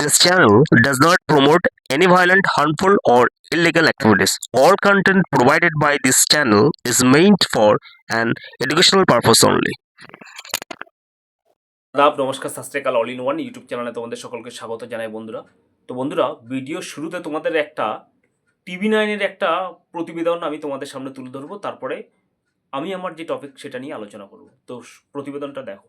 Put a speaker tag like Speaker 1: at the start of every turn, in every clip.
Speaker 1: This channel does not promote any violent, harmful, or illegal activities. All content provided by this channel is meant for an educational purpose only.
Speaker 2: আদাব নমস্কার শাস্ত্রীকাল all in one YouTube চ্যানেলে তোমাদের সকলকে স্বাগত জানাই বন্ধুরা তো বন্ধুরা ভিডিও শুরুতে তোমাদের একটা টিভি নাইনের একটা প্রতিবেদন আমি তোমাদের সামনে তুলে ধরবো তারপরে আমি আমার যে টপিক সেটা নিয়ে আলোচনা করব তো প্রতিবেদনটা দেখো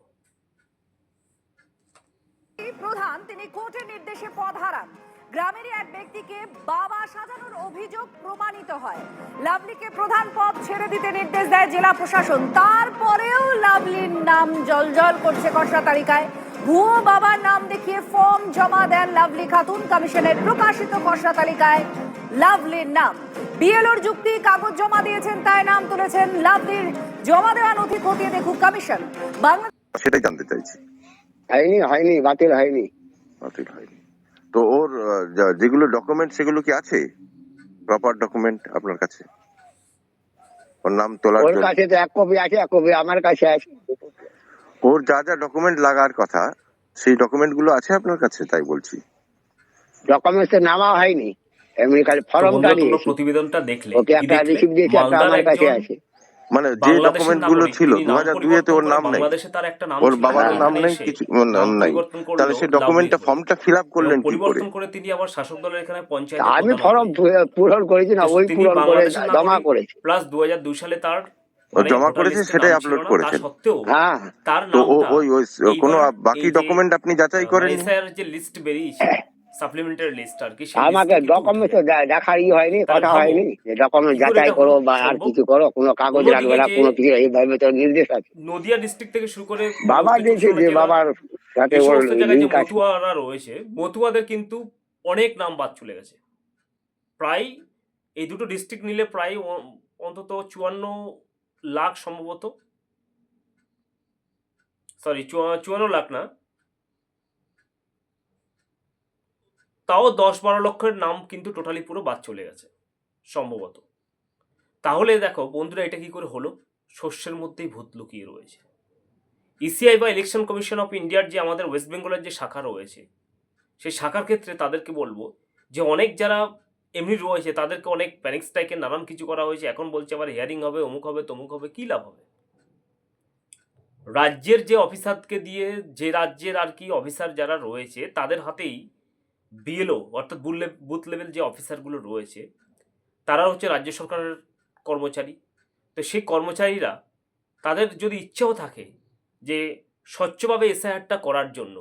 Speaker 3: প্রধান তিনি কোর্টের নির্দেশে পদ হারান। গ্রামেরই এক ব্যক্তিকে বাবা সাজানোর অভিযোগ প্রমাণিত হয়। লাভলিকে প্রধান পদ ছেড়ে দিতে নির্দেশ দেয় জেলা প্রশাসন। তারপরেও লাভলির নাম জলজল করছে খসড়া তালিকায়। ভুয়ো বাবার নাম দেখিয়ে ফর্ম জমা দেন লাভলি খাতুন। কমিশনের প্রকাশিত খসড়া তালিকায় লাভলির নাম। বিএলওর যুক্তি কাগজ জমা দিয়েছেন তাই নাম তুলেছেন লাভলির জমা দেওয়া নথি খতিয়ে দেখুক কমিশন। বাংলাদেশ
Speaker 4: সেটাই জানতে চাইছি।
Speaker 5: হয়নি হয়নি বাতিল হয়নি।
Speaker 4: বাতিল হয়নি। তো ওর যেগুলো ডকুমেন্ট সেগুলো কি আছে? প্রপার ডকুমেন্ট আপনার কাছে? ওর নাম তোলার
Speaker 5: ওর কাছে তো এক কপি আছে এক কপি আমার কাছে আছে।
Speaker 4: ওর যা যা ডকুমেন্ট লাগার কথা সেই ডকুমেন্টগুলো আছে আপনার কাছে? তাই বলছি।
Speaker 5: ডকুমেন্টস তো নামা হয়নি। এমনি খালি ফর্মটা দিয়েছি
Speaker 2: প্রতিবেদনটা দেখলে।
Speaker 5: ওকে একটা? রিসিপ্ট দিয়েছি একটা আমার কাছে আছে।
Speaker 4: মানে যে
Speaker 2: ডকুমেন্টগুলো
Speaker 4: ছিল দু হাজার দুইয়ে তো ওর নাম নেই।
Speaker 2: বাংলাদেশে তার একটা নাম
Speaker 4: ওর বাবার নাম নেই কিছু নাম নাই। তাহলে সেই ডকুমেন্টটা ফর্মটা ফিল আপ করলেন কি করে?
Speaker 2: করে তিনি আবার শাসক দলের এখানে পঞ্চায়েত
Speaker 5: আমি ফর্ম পূরণ করেছি না ওই পূরণ করে জমা। করেছি।
Speaker 2: প্লাস দু হাজার দুই সালে তার
Speaker 4: ও জমা করেছে, সেটাই করেছেন।
Speaker 2: করেছেন
Speaker 5: হ্যাঁ।
Speaker 2: তার
Speaker 4: তো ওই ওই কোনো বাকি ডকুমেন্ট আপনি যাচাই করেন
Speaker 2: এসআইআর যে লিস্ট বেরিয়েছে সাপ্লিমেন্টারি লিস্ট আর কি
Speaker 5: আমাকে ডকুমেন্টস দেখার ই হয়নি কথা হয়নি। যে ডকুমেন্ট যাচাই করো বা আর কিছু করো কোনো কাগজ রাখবে না কোনো কিছু এইভাবে তো নির্দেশ আছে।
Speaker 2: নদিয়া ডিস্ট্রিক্ট থেকে শুরু করে
Speaker 5: বাবা দিয়েছে যে বাবার সাথে ওর
Speaker 2: মতুয়ারা রয়েছে মতুয়াদের কিন্তু অনেক নাম বাদ চলে গেছে। প্রায় এই দুটো ডিস্ট্রিক্ট নিলে প্রায় অন্তত চুয়ান্ন লাখ সম্ভবত। সরি চুয়ান্ন লাখ না তাও দশ বারো লক্ষের নাম কিন্তু টোটালি পুরো বাদ চলে গেছে, সম্ভবত। তাহলে দেখো বন্ধুরা, এটা কি করে হলো? শস্যের মধ্যেই ভূত লুকিয়ে রয়েছে। ইসিআই বা ইলেকশন কমিশন অফ ইন্ডিয়ার যে আমাদের ওয়েস্ট বেঙ্গলের যে শাখা রয়েছে, সেই শাখার ক্ষেত্রে তাদেরকে বলব যে অনেক যারা এমনি রয়েছে, তাদেরকে অনেক প্যানিক স্ট্রাইকে নানান কিছু করা হয়েছে। এখন বলছে আবার হিয়ারিং হবে, অমুক হবে, তমুক হবে, কী লাভ হবে? রাজ্যের যে অফিসারকে দিয়ে, যে রাজ্যের আর কি অফিসার যারা রয়েছে, তাদের হাতেই বিএলও অর্থাৎ বুথ লেভেল যে অফিসারগুলো রয়েছে, তারা হচ্ছে রাজ্য সরকারের কর্মচারী। তো সেই কর্মচারীরা, তাদের যদি ইচ্ছেও থাকে যে স্বচ্ছভাবে এসআইআরটা করার জন্য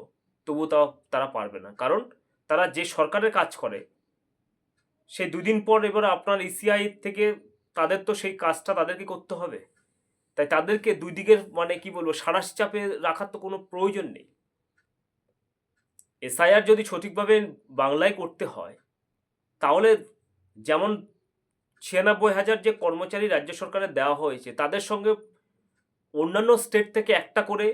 Speaker 2: তবু তাও তারা পারবে না। কারণ তারা যে সরকারের কাজ করে সেই দুদিন পর এবার আপনার ইসিআই থেকে তাদের তো সেই কাজটা তাদেরকে করতে হবে। তাই তাদেরকে দুই দিকের মানে কি বলব সারাস চাপে রাখার তো কোনো প্রয়োজন নেই। এসআইআর যদি সঠিকভাবে বাংলায় করতে হয়, তাহলে যেমন ছিয়ানব্বই হাজার যে কর্মচারী রাজ্য সরকারের দেওয়া হয়েছে, তাদের সঙ্গে অন্যান্য স্টেট থেকে একটা করে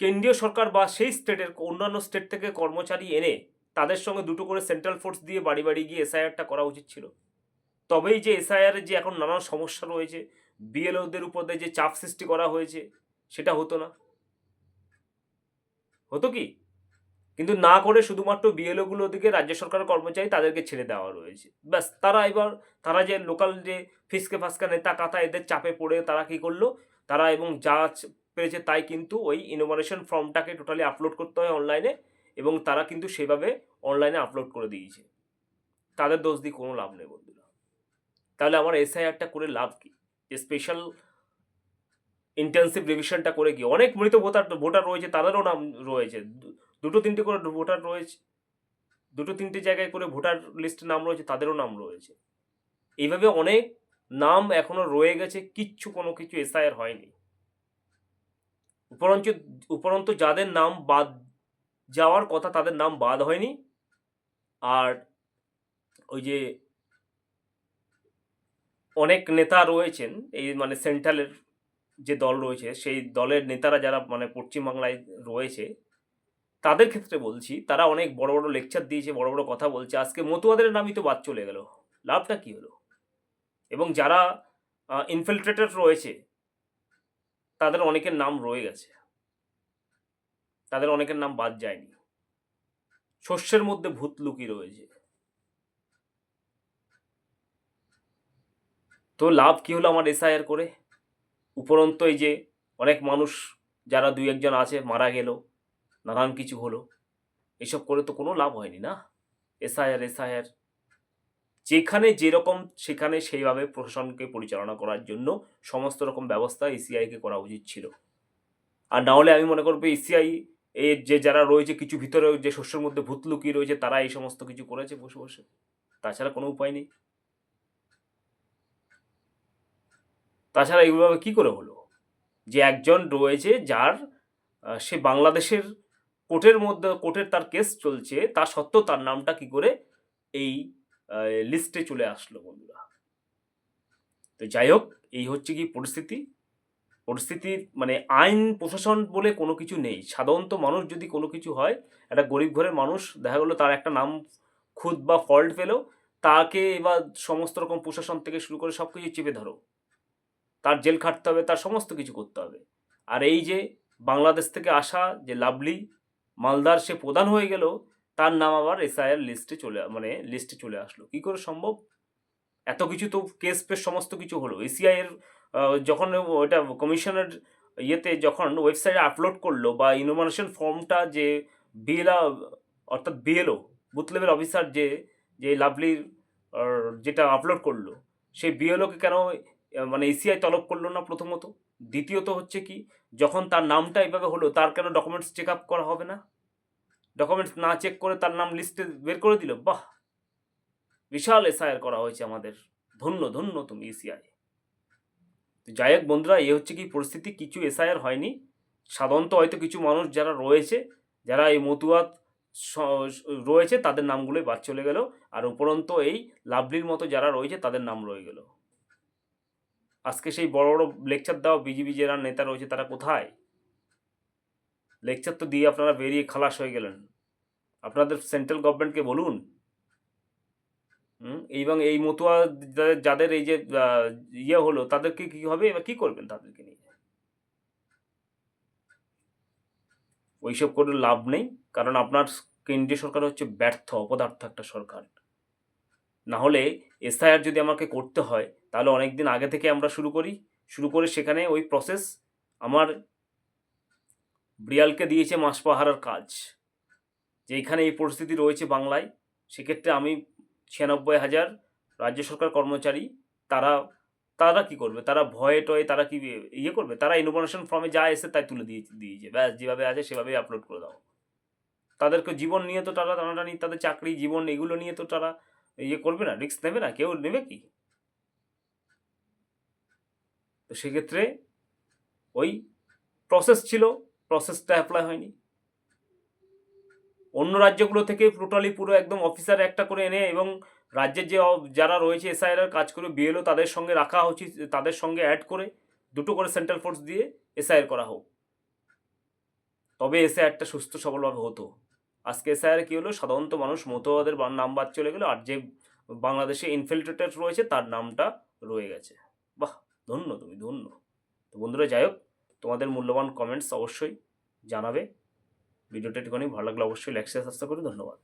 Speaker 2: কেন্দ্রীয় সরকার বা সেই স্টেটের অন্যান্য স্টেট থেকে কর্মচারী এনে তাদের সঙ্গে দুটো করে সেন্ট্রাল ফোর্স দিয়ে বাড়ি বাড়ি গিয়ে এসআইআরটা করা উচিত ছিল। তবেই যে এসআইআর যে এখন নানান সমস্যা রয়েছে, বিএলওদের উপর যে চাপ সৃষ্টি করা হয়েছে, সেটা হতো না। হতো কি? কিন্তু না করে শুধুমাত্র বিএলওগুলো দিকে রাজ্য সরকারের কর্মচারী তাদেরকে ছেড়ে দেওয়া রয়েছে। ব্যাস, তারা এবার, তারা যে লোকাল যে ফিসকে ফাসকা নেতা কাতা এদের চাপে পড়ে তারা কি করল? তারা এবং যা পেরেছে তাই কিন্তু ওই ইনোভেশন ফর্মটাকে টোটালি আপলোড করতে হয় অনলাইনে এবং তারা কিন্তু সেভাবে অনলাইনে আপলোড করে দিয়েছে। তাদের দোষ দিয়ে কোনো লাভ নেই বন্ধুরা। তাহলে আমার এসআইআরটা করে লাভ কি? যে স্পেশাল ইন্টেন্সিভ রিভিশনটা করে গিয়ে, অনেক মৃত ভোটার ভোটার রয়েছে, তাদেরও নাম রয়েছে। দুটো তিনটে করে ভোটার রয়েছে, দুটো তিনটে জায়গায় করে ভোটার লিস্টে নাম রয়েছে, তাদেরও নাম রয়েছে। এইভাবে অনেক নাম এখনও রয়ে গেছে, কিচ্ছু কোনো কিছু এসআইআর হয়নি। উপরঞ্চ, উপরন্ত যাদের নাম বাদ যাওয়ার কথা, তাদের নাম বাদ হয়নি। আর ওই যে অনেক নেতা রয়েছেন, এই মানে সেন্ট্রালের যে দল রয়েছে, সেই দলের নেতারা যারা মানে পশ্চিমবাংলায় রয়েছে, তাদের ক্ষেত্রে বলছি, তারা অনেক বড় বড় লেকচার দিয়েছে, বড় বড় কথা বলছে। আজকে মতুয়াদের নামই তো বাদ চলে গেল। লাভটা কি হলো? এবং যারা ইনফিল্ট্রেটেড রয়েছে, তাদের অনেকের নাম রয়ে গেছে। তাদের অনেকের নাম বাদ যায়নি। শস্যের মধ্যে ভূত লুকিয়ে রয়েছে। তো লাভ কি হলো আমার এসআইআর করে? উপরন্ত এই যে অনেক মানুষ, যারা দুই একজন আছে, মারা গেল, নানান কিছু হলো, এসব করে তো কোনো লাভ হয়নি না? SIR SIR. যেখানে যেরকম, সেখানে সেইভাবে প্রশাসনকে পরিচালনা করার জন্য সমস্ত রকম ব্যবস্থা ইসিআইকে করা উচিত ছিল। আর না হলে আমি মনে করব ইসিআই এর যে যারা রয়েছে, কিছু ভিতরে যে শস্যের মধ্যে ভূত লুকিয়ে রয়েছে, তারা এই সমস্ত কিছু করেছে বসে বসে। তাছাড়া কোনো উপায় নেই। তাছাড়া এইভাবে কি করে হলো? যে একজন রয়েছে যার সে বাংলাদেশের কোর্টের মধ্যে, কোর্টের তার কেস চলছে, তা সত্ত্বেও তার নামটা কি করে এই লিস্টে চলে আসলো বন্ধুরা। তো যাই হোক, এই হচ্ছে কি পরিস্থিতি। পরিস্থিতির মানে আইন, প্রশাসন বলে কোনো কিছু নেই। সাধারণত মানুষ যদি কোনো কিছু হয়, একটা গরিব ঘরের মানুষ, দেখা গেলো তার একটা নাম খুদ বা ফল্ট পেল, তাকে এবার সমস্ত রকম প্রশাসন থেকে শুরু করে সব কিছু চেপে ধরো। তার জেল খাটতে হবে, তার সমস্ত কিছু করতে হবে। আর এই যে বাংলাদেশ থেকে আসা যে লাভলি মালদার সে প্রধান হয়ে গেল, তার নাম আবার এসআইআর লিস্টে চলে মানে লিস্টে চলে আসলো। কি করে সম্ভব? এত কিছু তো কেস পেস সমস্ত কিছু হলো। এসিআই এর যখন ওইটা কমিশনের ইয়েতে যখন ওয়েবসাইটে আপলোড করল বা ইনফরমেশন ফর্মটা যে বিএলআ অর্থাৎ বিএলও, বুথ লেভেল অফিসার যে যে লাভলির যেটা আপলোড করল, সেই বিএলওকে কেন মানে এসিআই তলব করল না প্রথমত। দ্বিতীয়ত হচ্ছে কি, যখন তার নামটা এইভাবে হলো, তার কেন ডকুমেন্টস চেক আপ করা হবে না? ডকুমেন্টস না চেক করে তার নাম লিস্টে বের করে দিল? বাহ! বিশাল এসআইআর করা হয়েছে আমাদের। ধন্য ধন্য তুমি এসিআই যাই হোক বন্ধুরা, এ হচ্ছে কি পরিস্থিতি, কিছু এসআইআর হয়নি। সাধারণত হয়তো কিছু মানুষ যারা রয়েছে, যারা এই মতুয়াত রয়েছে, তাদের নামগুলোই বাদ চলে গেল। আর উপরন্ত এই লাভলির মতো যারা রয়েছে, তাদের নাম রয়ে গেল। আজকে সেই বড় বড় লেকচার দেওয়া বিজেপি যারা নেতা রয়েছে তারা কোথায়? লেকচার তো দিয়ে আপনারা বেরিয়ে খালাস হয়ে গেলেন। আপনাদের সেন্ট্রাল গভর্নমেন্টকে বলুন। এবং এই মতুয়া যাদের- যাদের এই যে ইয়ে হলো, তাদেরকে কি হবে? এবার কি করবেন তাদেরকে নিয়ে? ওইসব করে লাভ নেই, কারণ আপনার কেন্দ্রীয় সরকার হচ্ছে ব্যর্থ, অপদার্থ একটা সরকার। না হলে এসআইআর যদি আমাকে করতে হয়, তাহলে অনেক দিন আগে থেকে আমরা শুরু করি। শুরু করে সেখানে ওই প্রসেস আমার বিড়ালকে দিয়েছে মাস পাহারার কাজ। যে এখানে এই পরিস্থিতি রয়েছে বাংলায়, সেক্ষেত্রে আমি ছিয়ানব্বই হাজার রাজ্য সরকার কর্মচারী, তারা তারা কি করবে? তারা ভয়ে টয়ে তারা কি ইয়ে করবে? তারা ইনোভেশন ফর্মে যা এসে তাই তুলে দিয়ে দিয়েছে ব্যাস, যেভাবে আছে সেভাবেই আপলোড করে দাও। তাদেরকে জীবন নিয়ে তো তারা টানাটানি, তাদের চাকরি, জীবন, এগুলো নিয়ে তো তারা ইয়ে করবে না রিস্ক নেবে না, কেউ নেবে কি? তো সেক্ষেত্রে ওই প্রসেস ছিল প্রসেসটা অ্যাপ্লাই হয়নি। অন্য রাজ্যগুলো থেকে টোটালি পুরো একদম অফিসার একটা করে এনে এবং রাজ্যের যে যারা রয়েছে এসআইআর কাজ করে বিএলও তাদের সঙ্গে রাখা উচিত, তাদের সঙ্গে অ্যাড করে দুটো করে সেন্ট্রাল ফোর্স দিয়ে এসআইআর করা হোক। তবে এসআইআরটা সুস্থ সবলভাবে হতো। আজকে স্যার কী হলো? সাধারণত মানুষ মতবাদের নাম বাদ চলে গেলো আর যে বাংলাদেশে ইনফিল্ট্রেটেড রয়েছে তার নামটা রয়ে গেছে। বাহ, ধন্য তুমি, ধন্য। তো বন্ধুরা, যাই হোক, তোমাদের মূল্যবান কমেন্টস অবশ্যই জানাবে। ভিডিওটা একটুখানি ভালো লাগলে অবশ্যই লাইক শেয়ার সাবস্ক্রাইব করে ধন্যবাদ।